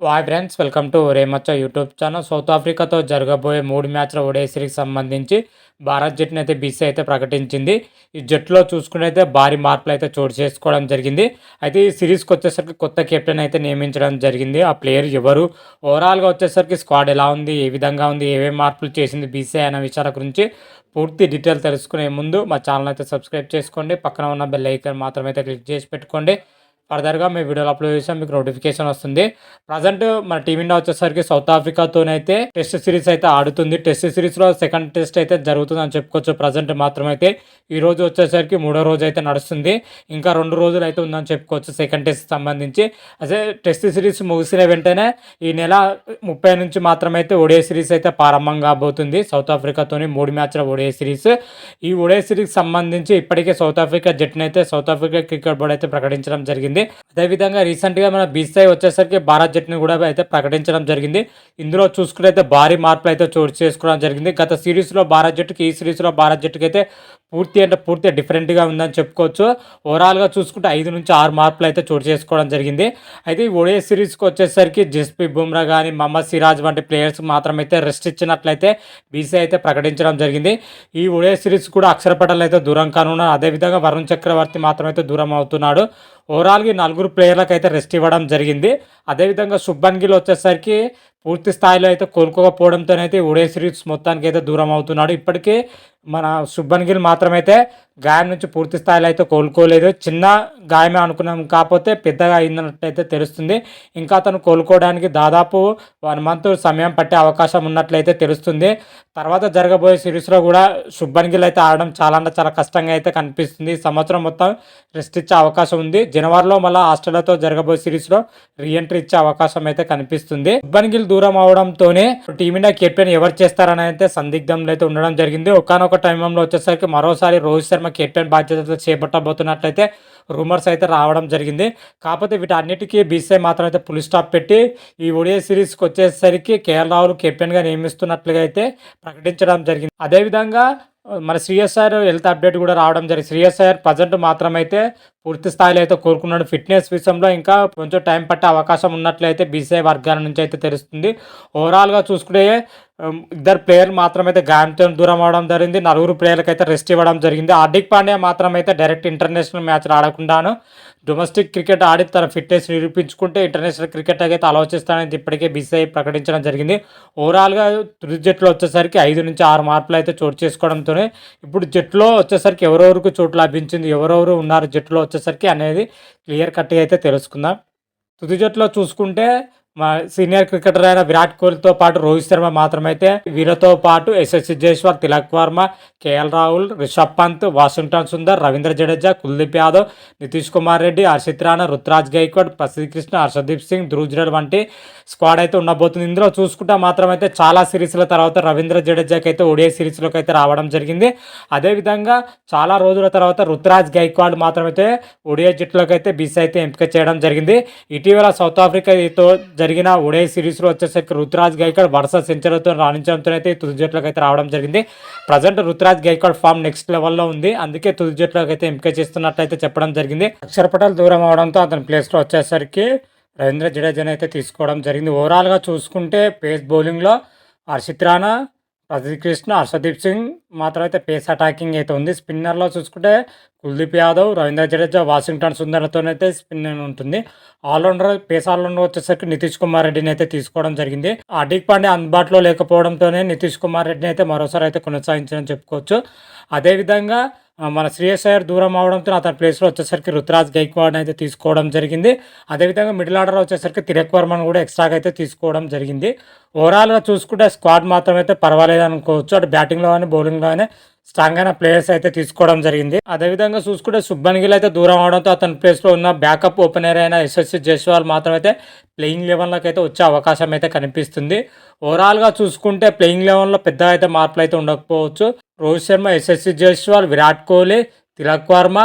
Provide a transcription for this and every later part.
వాయ్ friends welcome to రేమచ్చ YouTube channel south ఆఫ్రికాతో జరగబోయే మూడు మ్యాచ్ల ఒడే సిరీస్ సంబంధించి భారత్ జట్టును అయితే బీసీ అయితే ప్రకటించింది. ఈ జట్టులో చూసుకున్నైతే భారీ మార్పులు అయితే చోటు చేసుకోవడం జరిగింది. అయితే ఈ సిరీస్కి వచ్చేసరికి కొత్త కెప్టెన్ అయితే నియమించడం జరిగింది. ఆ ప్లేయర్ ఎవరు? ఓవరాల్గా వచ్చేసరికి స్క్వాడ్ ఎలా ఉంది? ఏ విధంగా ఉంది? ఏమేమి మార్పులు చేసింది బీసీ అనే విషయాల గురించి పూర్తి డీటెయిల్ తెలుసుకునే ముందు మా ఛానల్ అయితే సబ్స్క్రైబ్ చేసుకోండి. పక్కన ఉన్న బెల్ ఐకాన్ మాత్రం అయితే క్లిక్ చేసి పెట్టుకోండి. ఫర్దర్గా మేము వీడియోలు అప్లోడ్ చేసాం మీకు నోటిఫికేషన్ వస్తుంది. ప్రజెంట్ మన టీమిండియా వచ్చేసరికి సౌత్ ఆఫ్రికాతోనైతే టెస్ట్ సిరీస్ అయితే ఆడుతుంది. టెస్ట్ సిరీస్లో సెకండ్ టెస్ట్ అయితే జరుగుతుంది అని చెప్పుకోవచ్చు. ప్రజెంట్ మాత్రమైతే ఈ రోజు వచ్చేసరికి మూడో రోజు అయితే నడుస్తుంది. ఇంకా రెండు రోజులు అయితే ఉందని చెప్పుకోవచ్చు సెకండ్ టెస్ట్ సంబంధించి. అదే టెస్ట్ సిరీస్ ముగిసిన వెంటనే ఈ నెల ముప్పై నుంచి మాత్రమైతే ఒడే సిరీస్ అయితే ప్రారంభం కాబోతుంది. సౌత్ ఆఫ్రికాతోని మూడు మ్యాచ్ల ఒడే సిరీస్. ఈ ఒడే సిరీస్ సంబంధించి ఇప్పటికే సౌత్ ఆఫ్రికా జట్టునైతే అయితే సౌత్ ఆఫ్రికా క్రికెట్ బోర్డు అయితే ప్రకటించడం జరిగింది. అదేవిధంగా రీసెంట్గా మన బీసీఐ వచ్చేసరికి భారత్ జట్టుని కూడా అయితే ప్రకటించడం జరిగింది. ఇందులో చూసుకుంటే అయితే భారీ మార్పులు అయితే చోటు చేసుకోవడం జరిగింది. గత సిరీస్లో భారత్ జట్టుకి ఈ సిరీస్లో భారత్ జట్టుకి అయితే పూర్తి అంటే పూర్తి డిఫరెంట్గా ఉందని చెప్పుకోవచ్చు. ఓవరాల్గా చూసుకుంటే ఐదు నుంచి ఆరు మార్పులు అయితే చోటు చేసుకోవడం జరిగింది. అయితే ఈ ఒడే సిరీస్కి వచ్చేసరికి జస్పీ బుమ్రా కానీ మహమ్మద్ సిరాజ్ వంటి ప్లేయర్స్ మాత్రమైతే రెస్ట్ ఇచ్చినట్లయితే బీసీఐ అయితే ప్రకటించడం జరిగింది. ఈ ఒడే సిరీస్ కూడా అక్షరపటలు అయితే దూరం కానున్నారు అదేవిధంగా వరుణ్ చక్రవర్తి మాత్రమైతే దూరం అవుతున్నాడు. ఓవరాల్గా నలుగురు ప్లేయర్లకు అయితే రెస్ట్ ఇవ్వడం జరిగింది. అదేవిధంగా శుభన్ గిల్ వచ్చేసరికి పూర్తి స్థాయిలో అయితే కోలుకోకపోవడంతోనైతే ఉడే సిరీస్ మొత్తానికి అయితే దూరం అవుతున్నాడు. ఇప్పటికే మన శుభన్ గిల్ మాత్రమైతే గాయం నుంచి పూర్తి స్థాయిలో అయితే కోలుకోలేదు. చిన్న గాయమే అనుకున్నాం కాకపోతే పెద్దగా అయిందన్నట్టయితే తెలుస్తుంది. ఇంకా అతను కోలుకోవడానికి దాదాపు వన్ మంత్ సమయం పట్టే అవకాశం ఉన్నట్లయితే తెలుస్తుంది. తర్వాత జరగబోయే సిరీస్లో కూడా శుభన్ గిల్ అయితే ఆడడం చాలా అంటే చాలా కష్టంగా అయితే కనిపిస్తుంది. సంవత్సరం మొత్తం రెస్ట్ ఇచ్చే అవకాశం ఉంది. జనవరిలో మళ్ళీ ఆస్ట్రేలియాతో జరగబోయే సిరీస్లో రీఎంట్రీ ఇచ్చే అవకాశం అయితే కనిపిస్తుంది. శుభన్ గిల్ దూరం అవడంతోనే టీమిండియా కెప్టెన్ ఎవరు చేస్తారని అయితే సందిగ్ధంలో అయితే ఉండడం జరిగింది. ఒకనొక టైంలో వచ్చేసరికి మరోసారి రోహిత్ శర్మ కెప్టెన్ బాధ్యతలు చేపట్టబోతున్నట్లయితే రూమర్స్ అయితే రావడం జరిగింది. కాకపోతే వీటన్నిటికీ బీసీఐ మాత్రం అయితే పులి స్టాప్ పెట్టి ఈ ఒడియా సిరీస్కి వచ్చేసరికి కేఎల్ రాహుల్ కెప్టెన్గా నియమిస్తున్నట్లుగా అయితే ప్రకటించడం జరిగింది. అదేవిధంగా మన శ్రీఎస్ఆర్ హెల్త్ అప్డేట్ కూడా రావడం జరిగింది. శ్రీఎస్ఆర్ ప్రజెంట్ మాత్రమైతే పూర్తి స్థాయిలో అయితే కోరుకున్నాడు ఫిట్నెస్ విషయంలో ఇంకా కొంచెం టైం పట్టే అవకాశం ఉన్నట్లయితే బీసీఐ వర్గాల నుంచి అయితే తెలుస్తుంది. ఓవరాల్గా చూసుకుంటే ఇద్దరు ప్లేయర్లు మాత్రమైతే గాయంతో దూరం అవడం జరిగింది. నలుగురు ప్లేయర్లకు అయితే రెస్ట్ ఇవ్వడం జరిగింది. హార్దిక్ పాండ్యా మాత్రమైతే డైరెక్ట్ ఇంటర్నేషనల్ మ్యాచ్లు ఆడకుండాను డొమెస్టిక్ క్రికెట్ ఆడి తన ఫిట్నెస్ నిరూపించుకుంటే ఇంటర్నేషనల్ క్రికెట్ అయితే ఆలోచిస్తానని ఇప్పటికే బీసీఐ ప్రకటించడం జరిగింది. ఓవరాల్గా తుది జట్లో వచ్చేసరికి ఐదు నుంచి ఆరు మార్పులు అయితే చోటు చేసుకోవడంతోనే ఇప్పుడు జట్టులో వచ్చేసరికి ఎవరెవరికి చోటు లభించింది ఎవరెవరు ఉన్నారు జట్టులో వచ్చేసరికి అనేది క్లియర్ కట్గా అయితే తెలుసుకుందాం. తుది జట్టులో చూసుకుంటే మా సీనియర్ క్రికెటర్ అయిన విరాట్ కోహ్లీతో పాటు రోహిత్ శర్మ మాత్రమైతే వీరితో పాటు ఎస్ఎస్ జైస్వాల్ తిలక్ వర్మ కేఎల్ రాహుల్ రిషబ్ పంత్ వాషింగ్టన్ సుందర్ రవీంద్ర జడేజా కుల్దీప్ యాదవ్ నితీష్ కుమార్ రెడ్డి హర్షిత్ రాణా రుతురాజ్ గైక్వాడ్ ప్రసిద్ధ్ కృష్ణ హర్షదీప్ సింగ్ ధ్రువ్ వంటి స్క్వాడ్ అయితే ఉండబోతుంది. ఇందులో చూసుకుంటే మాత్రమైతే చాలా సిరీస్ల తర్వాత రవీంద్ర జడేజాకి అయితే ఒడియా సిరీస్లోకి అయితే రావడం జరిగింది. అదేవిధంగా చాలా రోజుల తర్వాత రుతురాజ్ గైక్వాడ్ మాత్రమైతే ఒడియా జట్టులోకి అయితే బీసీ అయితే ఎంపిక చేయడం జరిగింది. ఇటీవల సౌత్ ఆఫ్రికాతో జరిగిన ఒడే సిరీస్లో వచ్చేసరికి రుతురాజ్ గైకాడ్ వరుస సెంచరీతో రాణించడంతో అయితే తుది జట్లకు అయితే రావడం జరిగింది. Present Ruturaj Gaikwad form next లెవెల్లో ఉంది. అందుకే తుది జట్లకు అయితే ఎంపిక చేస్తున్నట్లయితే చెప్పడం జరిగింది. అక్షరపటాలు దూరం అవడంతో అతని ప్లేస్లో వచ్చేసరికి రవీంద్ర జడేజాని అయితే తీసుకోవడం జరిగింది. ఓవరాల్గా చూసుకుంటే పేస్ బౌలింగ్లో హర్షిత్ రాణా ప్రదీప్ కృష్ణ హర్షదీప్ సింగ్ మాత్రం అయితే పేస్ అటాకింగ్ అయితే ఉంది. స్పిన్నర్లో చూసుకుంటే కుల్దీప్ యాదవ్ రవీంద్ర జడేజా వాషింగ్టన్ సుందర్తోనైతే స్పిన్నర్ ఉంటుంది. ఆల్రౌండర్ పేస్ ఆల్రౌండర్ వచ్చేసరికి నితీష్ కుమార్ రెడ్డిని అయితే తీసుకోవడం జరిగింది. హార్దిక్ పాండే అందుబాటులో లేకపోవడంతోనే నితీష్ కుమార్ రెడ్డిని అయితే మరోసారి అయితే కొనసాగించడం చెప్పుకోవచ్చు. అదేవిధంగా మన శ్రేయస్ అయ్యర్ దూరం అవడంతో అతని ప్లేస్లో వచ్చేసరికి రుతురాజ్ గైక్వాడ్ అయితే తీసుకోవడం జరిగింది. అదేవిధంగా మిడిల్ ఆర్డర్ వచ్చేసరికి తిరక్ వర్మను కూడా ఎక్స్ట్రాగా అయితే తీసుకోవడం జరిగింది. ఓవరాల్గా చూసుకుంటే స్క్వాడ్ మాత్రం అయితే పర్వాలేదు అనుకోవచ్చు అటు బ్యాటింగ్లో కానీ బౌలింగ్లో కానీ స్ట్రాంగ్ అయిన ప్లేయర్స్ అయితే తీసుకోవడం జరిగింది. అదేవిధంగా చూసుకుంటే సుబ్బన్ గిల్ అయితే దూరం అవడంతో అతని ప్లేస్లో ఉన్న బ్యాకప్ ఓపెనర్ అయిన ఎస్ఎస్సి జైస్వాల్ మాత్రం అయితే ప్లేయింగ్ లెవెన్లోకి అయితే వచ్చే అవకాశం అయితే కనిపిస్తుంది. ఓవరాల్గా చూసుకుంటే ప్లేయింగ్ లెవెన్లో పెద్ద అయితే మార్పులు అయితే ఉండకపోవచ్చు. రోహిత్ శర్మ ఎస్ఎస్సి జైస్వాల్ విరాట్ కోహ్లీ తిలక్ వర్మ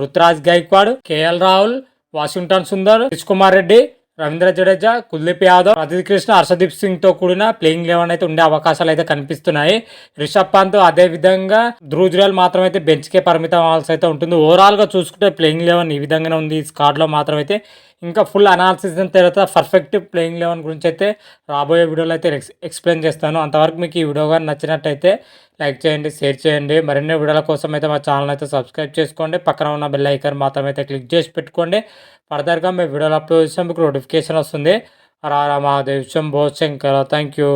రుతురాజ్ గైక్వాడ్ కేఎల్ రాహుల్ వాషింగ్టన్ సుందర్ కుమార్ రెడ్డి రవీంద్ర జడేజా కుల్దీప్ యాదవ్ ప్రదీప్ కృష్ణ హర్షదీప్ సింగ్తో కూడిన ప్లేయింగ్ లెవెన్ అయితే ఉండే అవకాశాలు అయితే కనిపిస్తున్నాయి. రిషబ్ పంత్ అదే విధంగా ధ్రువ్ మాత్రం అయితే బెంచ్ కే పరిమితం అవ్వాల్సి అయితే ఉంటుంది. ఓవరాల్గా చూసుకుంటే ప్లేయింగ్ లెవెన్ ఈ విధంగానే ఉంది. ఈ స్కాడ్లో మాత్రం అయితే ఇంకా ఫుల్ అనాలిసిస్ తర్వాత పర్ఫెక్ట్ ప్లేయింగ్ లెవెన్ గురించి అయితే రాబోయే వీడియోలో అయితే ఎక్స్ ఎక్స్ప్లెయిన్ చేస్తాను. అంతవరకు మీకు ఈ వీడియో కానీ నచ్చినట్టయితే లైక్ చేయండి షేర్ చేయండి. మరిన్ని వీడియోల కోసం అయితే మా ఛానల్ అయితే సబ్స్క్రైబ్ చేసుకోండి. పక్కన ఉన్న బెల్ ఐకన్ మాత్రం అయితే క్లిక్ చేసి పెట్టుకోండి. ఫర్దర్గా మీ వీడియోలు అప్లోడ్ చేస్తే మీకు నోటిఫికేషన్ వస్తుంది. రారా మా దేశం బోత్ శంకర్. Thank you.